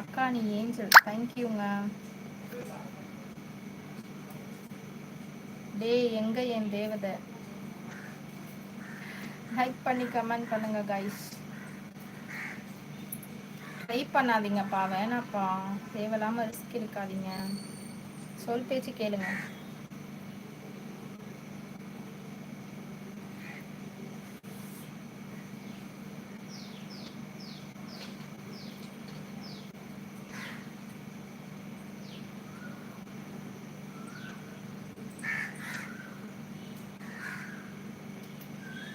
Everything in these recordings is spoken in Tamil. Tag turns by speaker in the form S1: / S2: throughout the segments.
S1: அக்கா நீ ஏஞ்சல் தேங்க்யூங்க டே எங்க என் தேவதை? லைக் பண்ணி கமெண்ட் பண்ணுங்க கைஸ் ட்ரை பண்ணாதீங்கப்பா வேணாப்பா. தேவையில்லாம ரிஸ்க் இருக்காதீங்க சொல் பேச்சு கேளுங்க.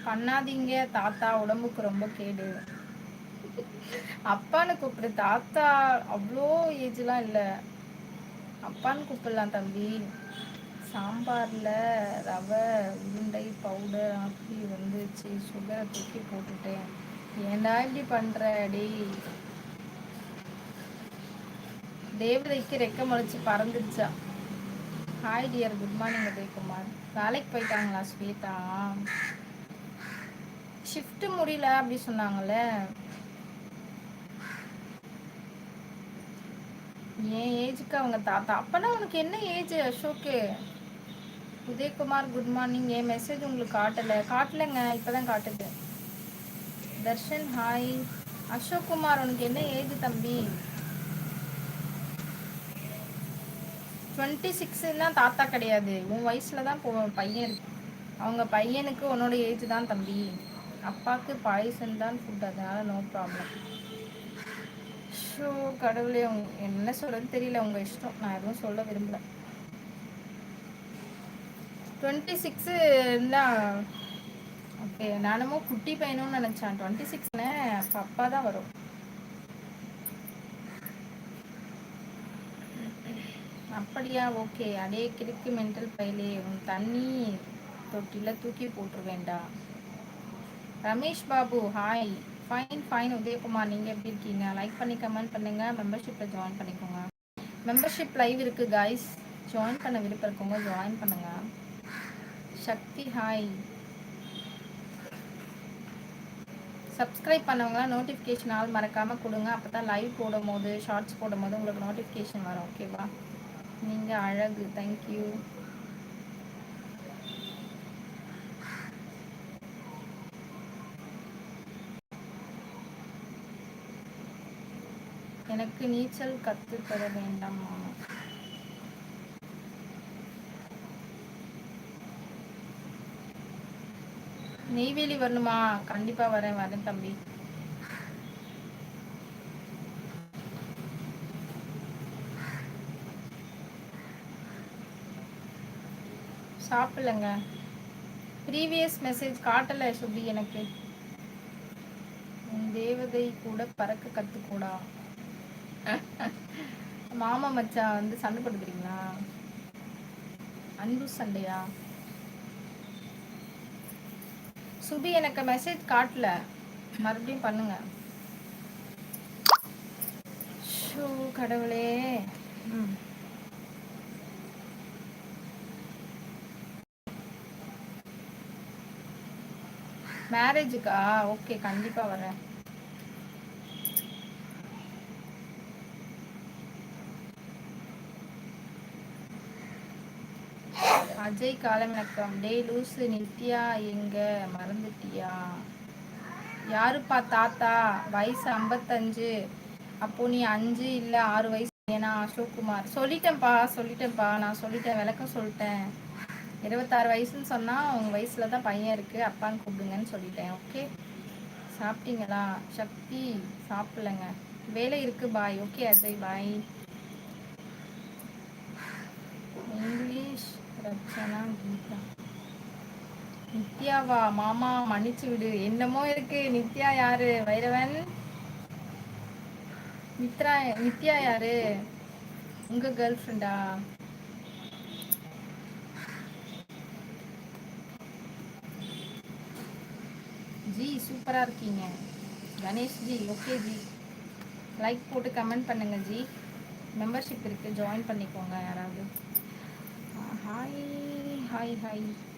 S1: பண்ணாதீங்க. தாத்தா உடம்புக்கு ரொம்ப கேடு. அப்பான்னு கூப்பிடு. தாத்தா அவ்வளோ ஏஜ்லாம் இல்லை. அப்பான்னு கூப்பிடலாம் தம்பி. சாம்பாரில் ரவை உருண்டை பவுடர் அப்படி வந்துச்சு. சுகரை தூக்கி போட்டுட்டேன். ஏன்டா இப்படி பண்ணுற டேய். தேவதைக்கு ரெக்க முளைச்சி பறந்துருச்சா. Hi dear good morning. Udayakumar வேலைக்கு போயிட்டாங்களா ஸ்வேதா? ஷிஃப்ட் முடியல அப்படி சொன்னாங்கல்ல. என் ஏஜுக்கு அவங்க தாத்தா? அப்பனா உனக்கு என்ன age Ashok? Udayakumar good morning என் மெசேஜ் உங்களுக்கு காட்டல. காட்டலைங்க இப்பதான் காட்டுது. தர்ஷன் ஹாய் அசோக் குமார் உனக்கு என்ன ஏஜ் தம்பி? டுவெண்ட்டி சிக்ஸ்லாம் தாத்தா கிடையாது. உன் வயசுல தான் போ பையன் இருக்கு. அவங்க பையனுக்கு உன்னோட ஏஜ் தான் தம்பி. அப்பாவுக்கு பாய்சன் தான் ஃபுட் அதனால நோ ப்ராப்ளம் ஷோ கடவுளே என்ன சொல்றது தெரியல. உங்க இஷ்டம். நான் எதுவும் சொல்ல விரும்பல. டுவெண்ட்டி சிக்ஸுன்னா ஓகே நானுமோ குட்டி பையனும்னு நினச்சேன். டுவெண்ட்டி சிக்ஸ்னு அப்போ அப்பா தான் வரும். அப்படியா? ஓகே அதே கிறுக்கு மென்டல் பயிலே உன் தண்ணி தொட்டில தூக்கி போட்டுருவேண்டா Ramesh Babu hi fine fine Udayakumar நீங்கள் எப்படி இருக்கீங்க? லைக் பண்ணி கமெண்ட் பண்ணுங்கள் மெம்பர்ஷிப்பில் ஜாயின் பண்ணிக்கோங்க. மெம்பர்ஷிப் லைவ் இருக்குது காய்ஸ் ஜாயின் பண்ண விருப்பம் இருக்கவங்க ஜாயின் பண்ணுங்கள் சக்தி ஹாய் சப்ஸ்கிரைப் பண்ணவங்க நோட்டிஃபிகேஷன் ஆள் மறக்காமல் கொடுங்க. அப்போ தான் லைவ் போடும் போது ஷார்ட்ஸ் போடும் போது உங்களுக்கு நோட்டிஃபிகேஷன் வரும். ஓகேவா நீங்கள் அழகு. தேங்க்யூ எனக்கு நீச்சல் கத்து வேண்டாமா? நெய்வேலி வரணுமா? கண்டிப்பா வரேன் வரேன் தம்பி. சாப்பிடலங்க. ப்ரீவியஸ் மெசேஜ் காட்டலை சுபி எனக்கு. தேவதை கூட பறக்க கத்துக்கூடா. மாமா மச்சான் வந்து சண்டை போட்டுக்கிறீங்களா? அன்பு சண்டையா? சுபி எனக்கு மெசேஜ் காட்டல. மறுபடியும் பண்ணுங்க. ஷோ கடவுளே. ம். மேரேஜுக்கா ஓகே கண்டிப்பாக வரேன். அஜய் காலமிணக்கம் டே லூசு. நித்யா எங்க? மறந்துட்டியா? யாருப்பா தாத்தா? வயசு ஐம்பத்தஞ்சு. அப்போ நீ அஞ்சு இல்லை ஆறு வயசு. ஏன்னா அசோக்குமார். சொல்லிட்டேன்ப்பா சொல்லிட்டேன்ப்பா. நான் சொல்லிட்டேன் விளக்கம் சொல்லிட்டேன். இருபத்தாறு வயசுன்னு சொன்னால் உங்கள் வயசில் தான் பையன் இருக்குது அப்பான்னு கூப்பிடுங்கன்னு சொல்லிட்டேன். ஓகே? சாப்பிட்டீங்களா? சக்தி சாப்பிடலங்க. வேலை இருக்குது bye. Okay Ajay bye. Rachana Geetha நித்யாவா? மாமா மன்னிச்சு விடு. என்னமோ இருக்கு. நித்யா யாரு? வைரவன்? மித்ரா நித்யா யாரு? உங்க கேர்ள் ஃப்ரெண்டா ஜி சூப்பராக இருக்கீங்க. கணேஷ் ஜி ஓகே ஜி. லைக் போட்டு கமெண்ட் பண்ணுங்க ஜி. மெம்பர்ஷிப் இருக்குது ஜாயின் பண்ணிக்கோங்க யாராவது. Hi hi hi